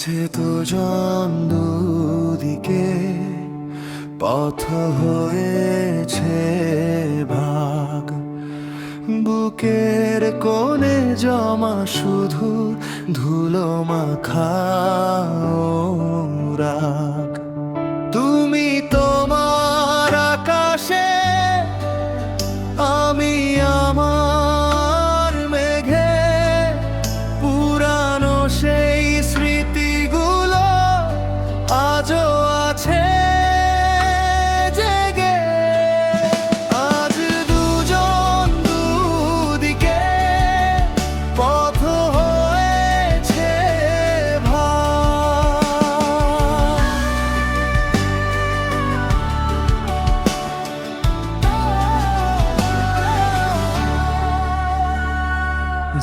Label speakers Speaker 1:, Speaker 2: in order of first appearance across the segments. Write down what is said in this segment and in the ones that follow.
Speaker 1: মাঝে জন দুদিকে পথ হয়েছে ভাগ। বুকের কোণে জমা শুধু ধুলো মাখা আজও আছে জেগে। আজ দুজন দুদিকে পথ হয়েছে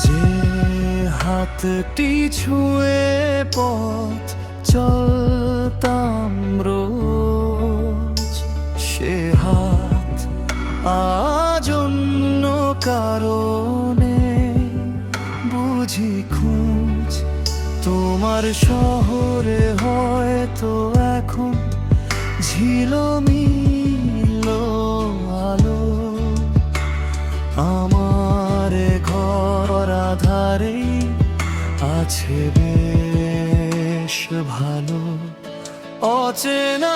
Speaker 1: যে হাতটি ছুঁয়ে পথ চলতাম রোজ। সে হাত আজন্য কারণে বুঝি খুঁজ। তোমার শহরে হয়তো এখন ঝিলমিল বেশ ভালো অচেনা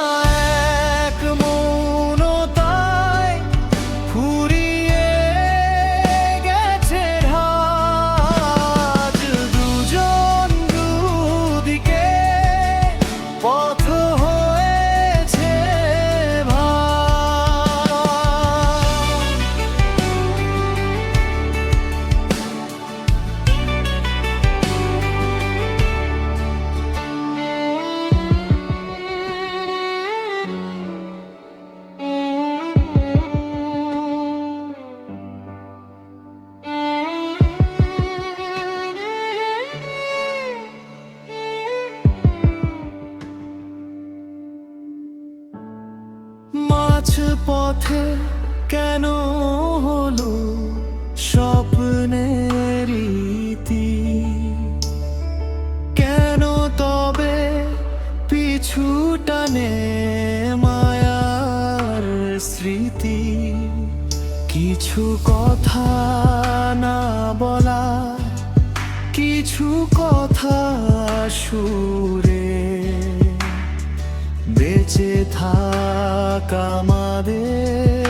Speaker 1: পথে কেন হলো স্বপ্নের রীতি? কেন তবে পিছু টানে মায়ার স্মৃতি? কিছু কথা না বলা, কিছু কথা সুরে বেঁচে থাক আমাদের।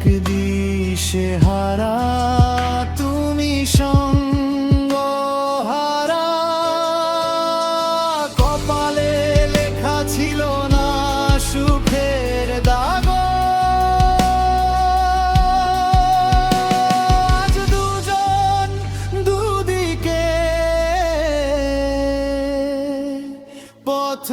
Speaker 1: এক দিশে হারা, তুমি সঙ্গ হারা। কপালে লেখা ছিল না সুখের দাগ। আজ দুজন দুদিকে পথ